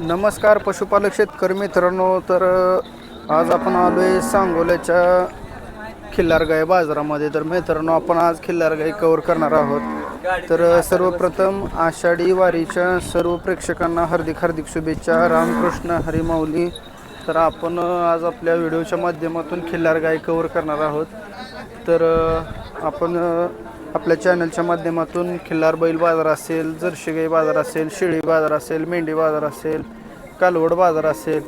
नमस्कार पशुपालक शेतकरी मित्रांनो तर आज आपण आलो आहे सांगोल्याच्या खिल्लारगाई बाजारामध्ये. तर मित्रांनो आपण आज खिल्लारगाई कवर करणार आहोत. तर सर्वप्रथम आषाढी वारीच्या सर्व प्रेक्षकांना हार्दिक हार्दिक शुभेच्छा. रामकृष्ण हरिमाऊली तर आपण आज आपल्या व्हिडिओच्या माध्यमातून खिल्लारगाई कवर करणार आहोत. तर आपण आपल्या चॅनलच्या माध्यमातून खिल्लार बैल बाजार असेल जर्शीगाई बाजार असेल शेळी बाजार असेल मेंढी बाजार असेल कालवड बाजार असेल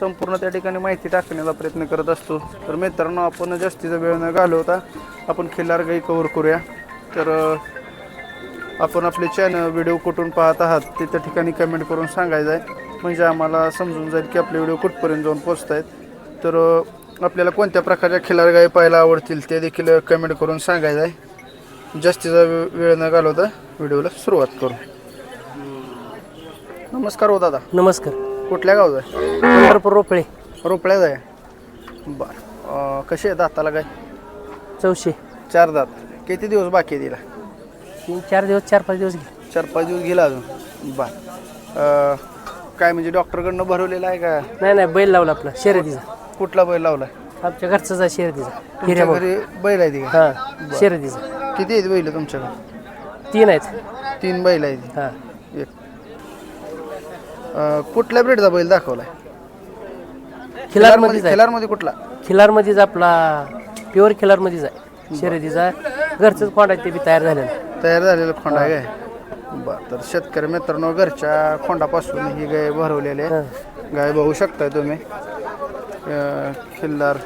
संपूर्ण त्या ठिकाणी माहिती टाकण्याचा प्रयत्न करत असतो. तर मित्रांनो आपण जास्तीचा वेळ न घालवता आपण खिल्लार गाई कवर करूया. तर आपण आपले चॅनल व्हिडिओ कुठून पाहत आहात ते त्या ठिकाणी कमेंट करून सांगायचं आहे. म्हणजे आम्हाला समजून जाईल की आपले व्हिडिओ कुठपर्यंत जाऊन पोचत आहेत तर आपल्याला कोणत्या प्रकारच्या खिलार गाई पाहायला आवडतील ते देखील कमेंट करून सांगायचं आहे. जास्तीचा वेळ न घालवता व्हिडिओला सुरुवात करू. नमस्कार हो दादा. नमस्कार. कुठल्या गावचा आहे? पंढरपूर रोपळे. रोपळ्याच आहे. बरं. आहे दाताला काय? चौशे. चार दात. किती दिवस बाकी आहे तिला? तीन चार दिवस चार पाच दिवस घे चार पाच दिवस गेला अजून. बर. काय म्हणजे डॉक्टरकडनं भरवलेलं आहे का? नाही नाही बैल लावला आपला शर्यतीचा. कुठला बैल लावला? आमच्या घरचाच आहे शर्यतीचा. तुमच्या हिऱ्याभाऊ घरी बैल आहे ती का? हां शर्यतीचा. किती आहेत बैल तुमच्याकडे? तीन आहेत. तीन बैल आहे ती हां. एक. अं, कुठल्या ब्रेडचा बैल दाखवलाय? खिलारमध्येच आहे. खिलारमध्ये कुठला? खिलारमध्येच आपला प्युअर खिलारमध्येच आहे. शर्यतीचा घरचंच कोंड आहे ते बी तयार झालेलं. तयार झालेला खोंडा आहे काय? बरं तर शेतकरी मित्रांनो घरच्या खोंडापासून ही गाय भरवलेली आहे. गाय बघू शकताय तुम्ही. अं, खिल्लार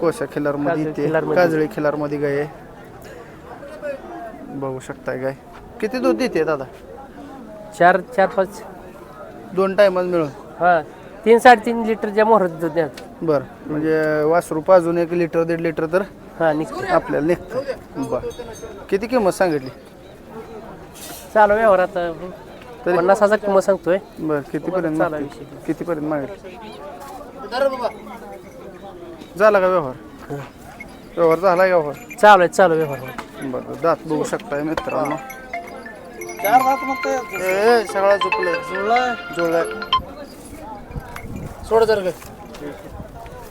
कोशा ते खिल्लारमध्ये. काजळी खिल्लारमध्ये गाय आहे. बघू शकताय गाय किती दूध देते दादा? चार चार पाच. दोन टायमात मिळून. हां तीन साडेतीन लिटरच्या मोहरात दूध द्या बरं म्हणजे वासरू पाजून एक लिटर दीड लिटर तर हां निघते. आपल्याला निघतं. बरं. किती किंमत सांगितली? चालू व्यवहार आता. तरी- पन्नास हजार किंमत सांगतोय. बरं कितीपर्यंत चालू आहे? कितीपर्यंत मागितली झाला का व्यवहार? व्यवहार झाला का व्यवहार? चालू आहे चालू व्यवहार. बरं दात बघू शकताय मित्रांनो. चार दात ए सगळा झुकलं जुळला जुळलाय सोड जर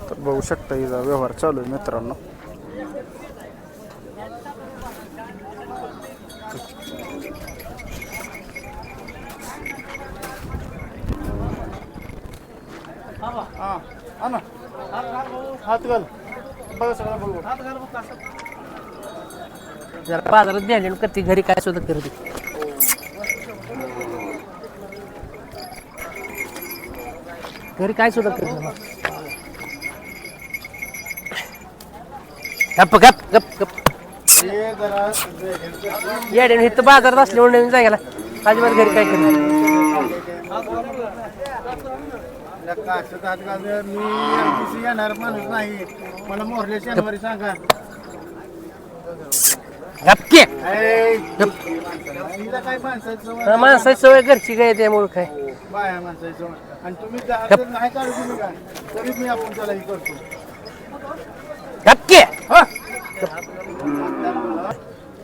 तर बघू शकता हिचा व्यवहार चालू आहे मित्रांनो. हा, हा ना. हात घाल. बघा सगळं बघू. जरा बाजारात द्यायला करते घरी काय सुद्धा करते घरी काय सुद्धा करते. गप गप गप गप येड्याने इथं बाजारात असल्यामुळे नवीन जायला अजिबात घरी काय करणार. मी येणार माणूस नाही. मला मोरले शनिवारी सांगा. गपके काय माणसाची सवय? घरची काय त्यामुळे काय? बाया माणसाची सवय. आणि तुम्ही जा- जर नाही काढू तुम्ही काय तरी मी आपण त्याला हे करतो. गपके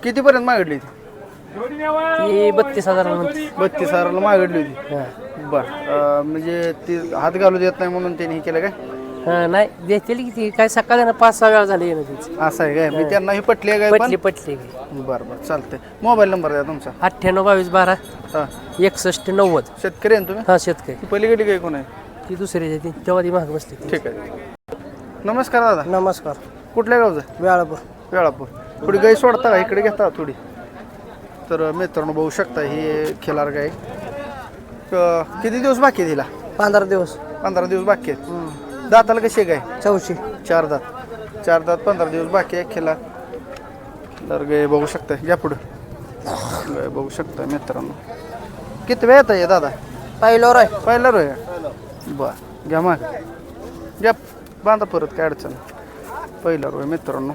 कितीपर्यंत मागितली ती ही बत्तीस हजार म्हणते. बत्तीस हजाराला मागितली होती. हा. बर म्हणजे ती हात घालू देत नाही म्हणून त्यांनी हे केलं काय? हा, नाही देतील की ती. काय सकाळी पाच सहा वेळा झाली येणं त्यांची असं आहे काय मी त्यांना ही पटली आहे काय पटली पण? पटली बरं बरं चालतंय. मोबाईल नंबर द्या तुमचा. अठ्ठ्याण्णव बावीस बारा. हा. एकसष्ट नव्वद. शेतकरी आहे ना तुम्ही? हा शेतकरी. ती पलीकडे काय कोण आहे? ती दुसरी ती. तेव्हा ती महाग बसली ती ठीक आहे नमस्कार दादा. नमस्कार. कुठल्या गावचं? वेळापूर. वेळापूर. थोडी गाई सोडता का? इकडे घेता थोडी. तर मित्रांनो बघू शकता ही खिलार गाय क- किती दिवस बाकी आहे तिला? पंधरा दिवस. पंधरा दिवस बाकी आहेत. दाताला कशी आहे गाय चौशे. चार दात. चार दात पंधरा दिवस बाकी आहे खिला तर गाय बघू शकता या पुढं. गाय बघू शकता मित्रांनो. किती वेळ येत आहे दादा? पहिल्यावर आहे पहिला रोय? बर घ्या मग. घ्या बांधा परत काय अडचण. पहिला रोय मित्रांनो.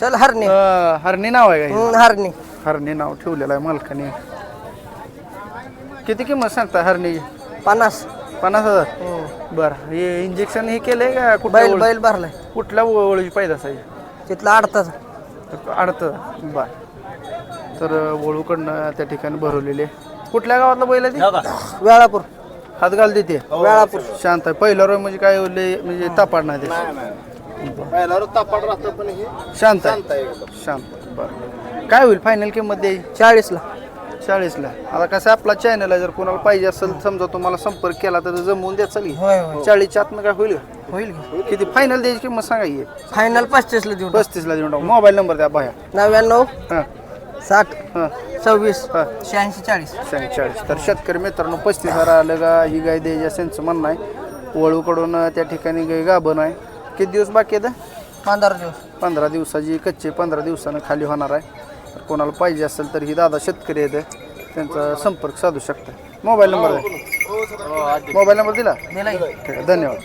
चल हरणे. अं, हरणी नाव आहे का हरणे. हरणी नाव ठेवलेलं आहे मालकाने. किती किंमत सांगता हरणी? पन्नास. पन्नास हजार? बरं. हे इंजेक्शन हे केलंय का कुठल्या ओळी- बैल भरलाय. कुठल्या ओळी पाहिजे असायची तिथला अडताच अडतं बर. तर वळूकडनं त्या ठिकाणी भरवलेले कुठल्या गावातला बैल आहे ती? वेळापूर. हात घाल देते वेळापूर. शांत आहे. पहिला रोग म्हणजे काय लय म्हणजे तापाड नाही ते. पहिला रोज तापाड राहतं पण हे शांत आहे. शांत बरं. काय होईल? फायनल किंमत द्यायची? चाळीसला. चाळीसला. आता कसं आपला चॅनल आहे जर कोणाला पाहिजे असेल समजा तुम्हाला संपर्क केला तर जमवून द्या चल होय होय. चाळीसच्या आतनं काय होईल? का? होईल किती फायनल द्यायची किंमत सांगा की. फायनल पस्तीसला देऊ पस्तीसला देऊन टाकू. मोबाईल नंबर द्या बाया नव्याण्णव हां. साठ हां. सव्वीस हां. शहाऐंशी चाळीस. चाळीस. तर शेतकरी मित्रांनो पस्तीस हजार आलं का ही गाय द्यायची असं त्यांचं म्हणणं आहे. वळूकडून त्या ठिकाणी गाय गाभण आहे. किती दिवस बाकी आहेत? पंधरा दिवस. पंधरा दिवसाची कच्चे पंधरा दिवसानं खाली होणार आहे. तर कोणाला पाहिजे असेल तर ही दादा शेतकरी येते त्यांचा संपर्क साधू शकता. मोबाईल नंबर द्या मोबाईल नंबर दिला? ठीक आहे धन्यवाद.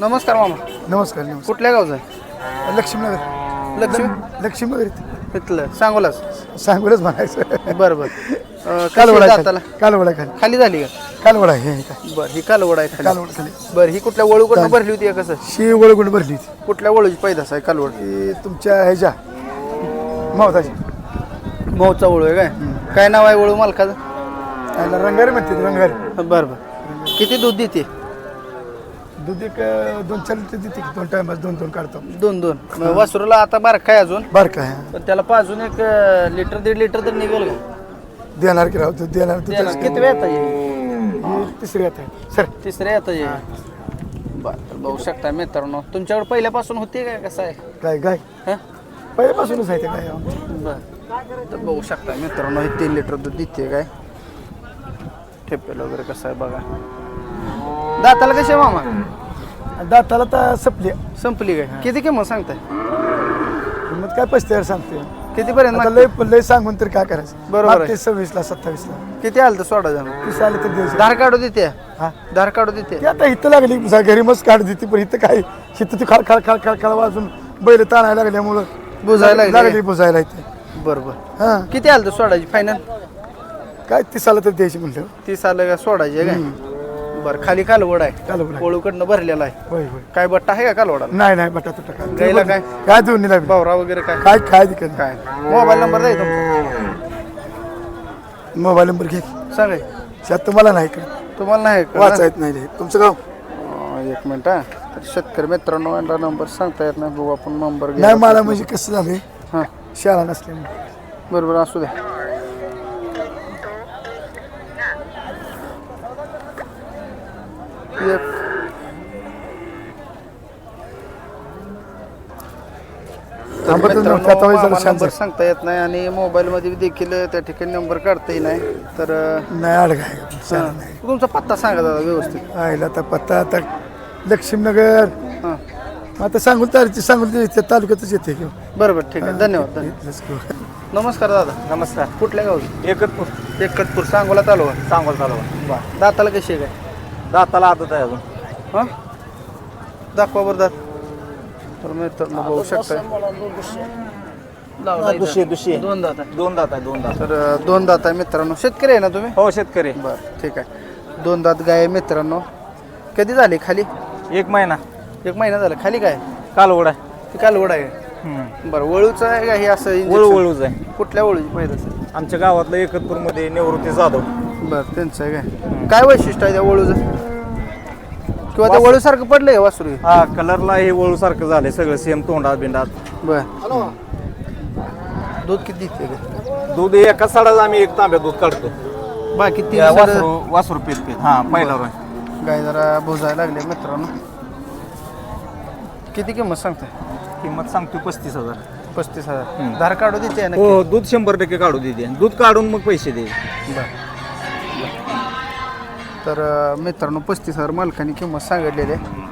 नमस्कार मामा. नमस्कार नमस्कार. कुठल्या गावचं आहे? लक्ष्मीनगर. लक्ष्मी? लक्ष्मीनगर इथलं. सांगोलाच. सांगूनच म्हणायचं. बरं बरं. कालवडा आहे दाताला कालवडा खाली. खाली झाली का? कालवडा हे काय बरं ही कालवड आहे खाली. कालवडा खाली बरं ही कुठल्या वळूकडनं भरली होती का कसं? शी वळगुंड भरली होती. कुठल्या वळूची पैदास आहे कालवड? ती तुमच्या ह्याच्या मावताची भाऊचा वळू आहे काय? काय नाव आहे वळू मालकाचं? त्याला रंगारी म्हणते रंगारी. बरं बरं. किती दूध देते? दूध एक दोन चार लिटर देते की दोन टायमात दोन दोन काढतो. दोन दोन. मग वासरूला आता बारक काय अजून? बरं काय पण त्याला पाजून एक अं, लिटर दीड लिटर तर निघेल का? देणार की राव दूध देणार दूध त्याला किती वेळ येता येईल ही तिसरी आता आहे सर. तिसऱ्या येता येईल बरं तर बघू शकता मित्रांनो. तुमच्याकडे पहिल्यापासून होती काय कसं आहे? काय गाय हं? पहिल्यापासूनच आहे ते गाय आमची. बरं. तर बघू शकता मित्रांनो हे तीन लिटर दूध देते काय? ठेपेल वगैरे कसं आहे बघा. दाताला कसे मामा? दाताला तर सपली. संपली काय? किती किंमत सांगताय? किंमत काय पस्तीस सांगते किती पर्यंत आता लय लय सांगून तर काय करायचं? बरोबर. मागते सव्वीसला सत्तावीसला. किती आलं तर सोडा जाणं तीस आले तर द्यायचं धार काढू देते. हा. धार काढू देते. ती आता इथं लागली घरी मस्त काढ देते पण इथं काय? इथं ती खाळ खाळ खाळ खाळ खाळ वाजून बैल ताणायला लागल्यामुळं बुजायला लागली. लागली बुजायला इथे. बरोबर. हा. किती आलं तर सोडायची फायनल काय तीस आलं तर द्यायची म्हणलं. तीस आलं का सोडायची आहे काय? बरं खाली कालवड आहे. काल बोला ओळूकडनं भरलेला आहे. होय होय. काय बट्टा आहे का कालवडाला? नाही नाही बटा तुटा काय गाईला काय? काय देऊन नाही लागली बावरा वगैरे काय? काय काय दिकत काय? मोबाईल नंबर द्या तुमचा. मोबाईल नंबर घे. सांगा शात तुम्हाला नाही का? तुम्हाला नाही? वाचा येत नाही तुमचं गाव? अं, एक मिनिट हा. तर शेतकरी मित्रांनो यांना नंबर सांगता येत नाही. बघू आपण नंबर नाही मला म्हणजे कसं झालंय? हां. शाळा नसल्यामुळे. बरोबर असू द्या. एक. तर मित्रांनो, आम्हाला शांत नंबर. सांगता येत नाही आणि मोबाईलमध्ये देखील त्या ठिकाणी नंबर काढता येत नाही. तर अं, नाही आड काय? शाळा नाही. तुमचा पत्ता सांगा दादा व्यवस्थित. आईला आता पत्ता आता लक्ष्मीनगर. हां. आता सांगून तारची सांगून तालुक्यातच येते किंवा बरोबर ठीक आहे. धन्यवाद धन्यवाद. नमस्कार दादा. नमस्कार. कुठल्या गावची? एकतपूर. एकतपूर सांगोला तालुका. सांगोल तालुका. दाताला कशी आहे काय? दाताला आदत आहे अजून. हां? दाखवा बरं दात. तर मित्रांनो बघू शकता दुसरी. दुसरी दोन दात आहे. दोन दात आहे दोन दात. तर अं, दोन दात आहे मित्रांनो. शेतकरी आहे ना तुम्ही? हो शेतकरी बरं ठीक आहे. दोन दात गाय आहे मित्रांनो. कधी झाली खाली? एक महिना. एक महिना झाला. खाली काय? कालवड आहे. ती कालवड आहे. बरं वळूचं आहे का हे असं वळू? वळूच आहे. कुठल्या वळूची पहिलं आमच्या गावातलं एकतपूरमध्ये निवृत्ती जाधव. बरं त्यांचं आहे काय? काय वैशिष्ट्य आहे त्या वळूचं? किंवा त्या वळूसारखं पडलंय का वासरू? हे? हा कलरला हे वळू सारखं झालंय सगळं सेम तोंडात बिंडात. बर. दूध किती का दूध एका साडाच आम्ही एक तांब्या दूध काढतो. बाकी तीन या वासरू वासरू पीत पीत. हा पहिला रोय गाय जरा बुजायला लागले मित्रांनो. किती किंमत सांगताय? किंमत सांगतो पस्तीस हजार. पस्तीस हजार. धार काढू देते ना हो हो, दूध शंभर टक्के काढू देते. दूध काढून मग पैसे दे. तर अं, मित्रांनो पस्तीस हजार मालकाने किंमत सांगितलेली आहे.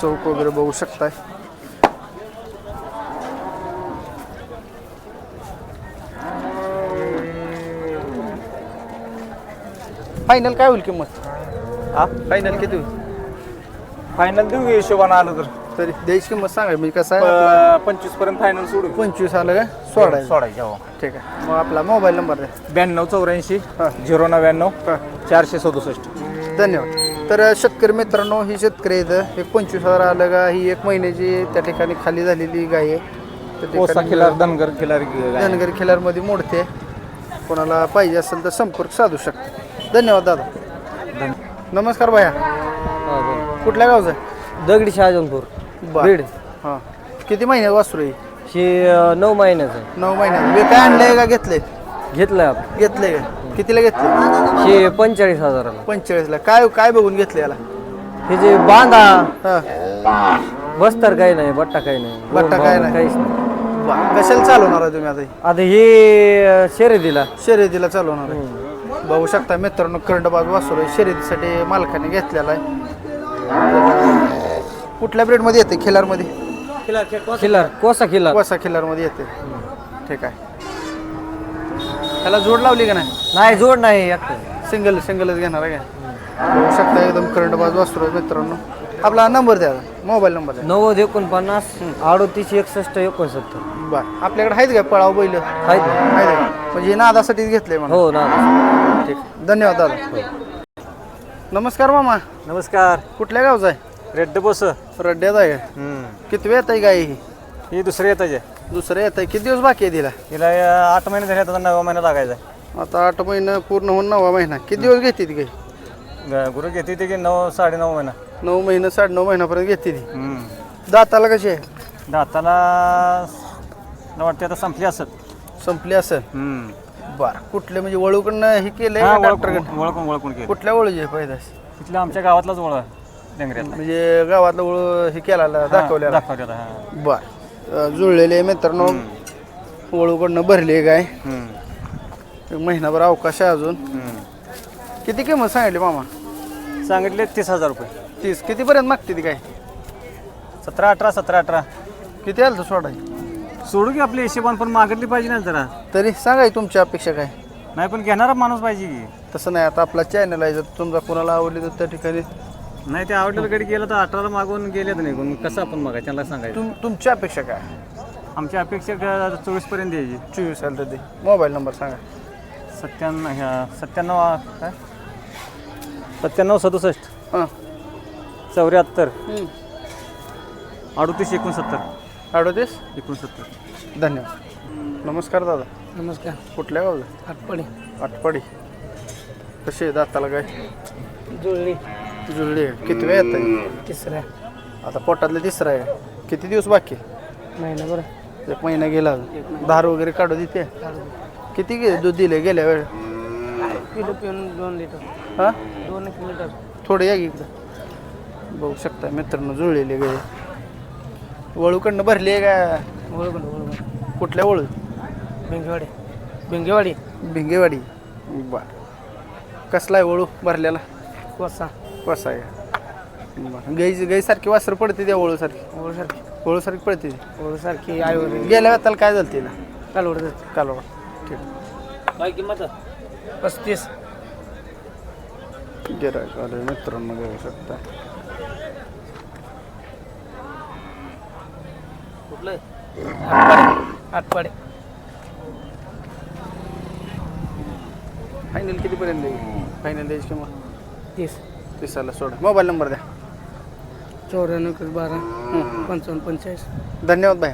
चौक वगैरे बघू शकताय. फायनल काय होईल किंमत? हा? फायनल किती होईल? फायनल देऊ हिशोबानं आलं तर? तरी द्यायची किंमत सांगा म्हणजे कसं आहे पंचवीसपर्यंत फायनल सोडू. पंचवीस आलं का? सोडायचं. सोडायचे हो. ठीक आहे. मग आपला मोबाईल नंबर द्या. ब्याण्णव चौऱ्याऐंशी हा. झिरो नव्याण्णव हा. चारशे सदुसष्ट. धन्यवाद. तर शेतकरी मित्रांनो ही शेतकरी इथं एक पंचवीस हजार आलं का? ही एक महिन्याची त्या ठिकाणी खाली झालेली गाय आहे. त्या कोसा ठिकाणी खिलार धनगर खिलार. धनगर खिलारमध्ये मोडते. कोणाला पाहिजे असेल तर संपर्क साधू शकता. धन्यवाद दादा. नमस्कार भैया. कुठल्या गावचं आहे? दगडी शहाजनपूर बरं. बीड. हां. किती महिन्यात वासरू आहे? हे नऊ महिन्याचं नऊ महिन्यात. काय आणलंय का घेतलंय? घेतलं आपण घेतलंय का? कितीला घेतले हे पंचेचाळीस हजाराला. पंचेचाळीसला. काय काय बघून घेतले याला? हे जे बांधा हां. बस्तर काही नाही बट्टा काही नाही. बट्टा काही नाही. काहीच नाही. बरं. कशाला चालवणार आहे तुम्ही आता हे? आता हे शर्यतीला. शर्यतीला चालवणार आहे. बघू शकता मित्रांनो करंडबाज वासरू आहे. शर्यतीसाठी मालकाने घेतलेला आहे. कुठल्या ब्रेडमध्ये येते? खिलारमध्ये? खिल्लार कोसा. खिल्लार वसा खिलारमध्ये येते. ठीक आहे. त्याला जोड लावली का नाही? नाही जोड नाही एकटं सिंगल सिंगलच घेणार आहे का बघू शकता एकदम करंटबाज वासरू आहे मित्रांनो. आपला नंबर द्या मोबाईल नंबर द्या. नव्वद एकोणपन्नास अडोतीस एकसष्ट एकोणसत्तर. बरं. आपल्याकडे आहेत का पळाव बैल? आहेत. ना? आहेत का? म्हणजे नादासाठीच घेतले म्हणून हो ना ठीक. धन्यवाद दादा. नमस्कार मामा. नमस्कार. कुठल्या गावचा आहे? रेड्ड बस. रड्ड्यात आहे का? किती वेळ आहे गाय ही? ही दुसरी येत आहे दुसरं येत आहे किती दिवस बाकी आहे तिला? हिला आठ महिने झाले आता नवा महिना लागायचा आता आठ महिना पूर्ण होऊन नववा महिना. किती दिवस घेते ती गाय गुरु घेते ते की नऊ साडे नऊ महिना. नऊ महिना साडे नऊ महिन्यापर्यंत घेते ती. हम्म. दाताला कशी आहे? दाताला मला वाटते आता संपली असत संपली असेल. बर कुठले म्हणजे वळूकडनं हे केलंय डॉक्टरकडनं केली कुठल्या वळूची पैदास तिथल्या आमच्या गावातलाच ओळख डेंगऱ्यातला. म्हणजे गावातलं वळू हे केला दाखवलेला. हा. बर जुळलेले मित्रांनो वळूकडनं भरली गाय. एक महिनाभर अवकाश आहे अजून. किती किंमत सांगितली मामा? सांगितले तीस हजार रुपये. तीस कितीपर्यंत मागते ती काय सतरा अठरा सतरा अठरा. किती आलं तर सोडाय सोडू की आपली हिशेबान पण मागितली पाहिजे ना जरा. तरी सांगाय तुमची अपेक्षा काय? नाही पण घेणारा माणूस पाहिजे की. तसं नाही आता आपला चॅनल आहे जर तुमचा कोणाला आवडली तर त्या ठिकाणी नाही ते आवडलेलं गडी गेलं तर अठराला मागून गेलेत नाही पण कसं आपण मागायचं त्यांना सांगायचं. तुम तुमची अपेक्षा काय? आमची अपेक्षा चोवीसपर्यंत द्यायची. चोवीस आलं तर ते मोबाईल नंबर सांगा. सत्त्याण्णव ह्या सत्त्याण्णव आ- काय सत्त्याण्णव सदुसष्ट. हां. चौऱ्याहत्तर. अडतीस एकोणसत्तर. अडोतीस एकोणसत्तर धन्यवाद. नमस्कार दादा. नमस्कार. कुठल्या आठपडे आटपाडी. कशी आहे दाताला काय? जुळली. जुळली आहे. किती वेळ येत आहे तिसऱ्या. आता पोटातलं तिसरं आहे. किती दिवस बाकी? महिना बरं. एक महिना गेला धार वगैरे काढू देते? किती गे दूध दिले गेल्या वेळ किलो पिऊन दोन लिटर. हां? दोन एक लिटर. थोडे या की इकडं. बघू शकता मित्रांनो जुळलेले गे वळूकडनं भरली आहे का? ओळखून ओळखून कुठल्या वळू? भिंगेवाडी. भिंगेवाडी. भिंगेवाडी. बर. कसला आहे वळू भरलेला? कोसा. कसा आहे. बरं. गाई गाईसारखी वासर पडते त्या वळूसारखी. ओळसारखी वळूसारखी पडते ती. ओळसारखी आईवर गेल्या वेळाला काय झालं तिला? कालवड जाते कालवा ठीक. काय किंमत? पस्तीस. गिरायक आले मित्रांनो बघू शकता. आठपाडे आठपाडे फायनल कितीपर्यंत देईल? फायनल द्यायची किंमत तीस. तीसाला सोडा. मोबाईल नंबर द्या. चौऱ्याण्णव बारा. पंचावन्न पंचेचाळीस. धन्यवाद भाई.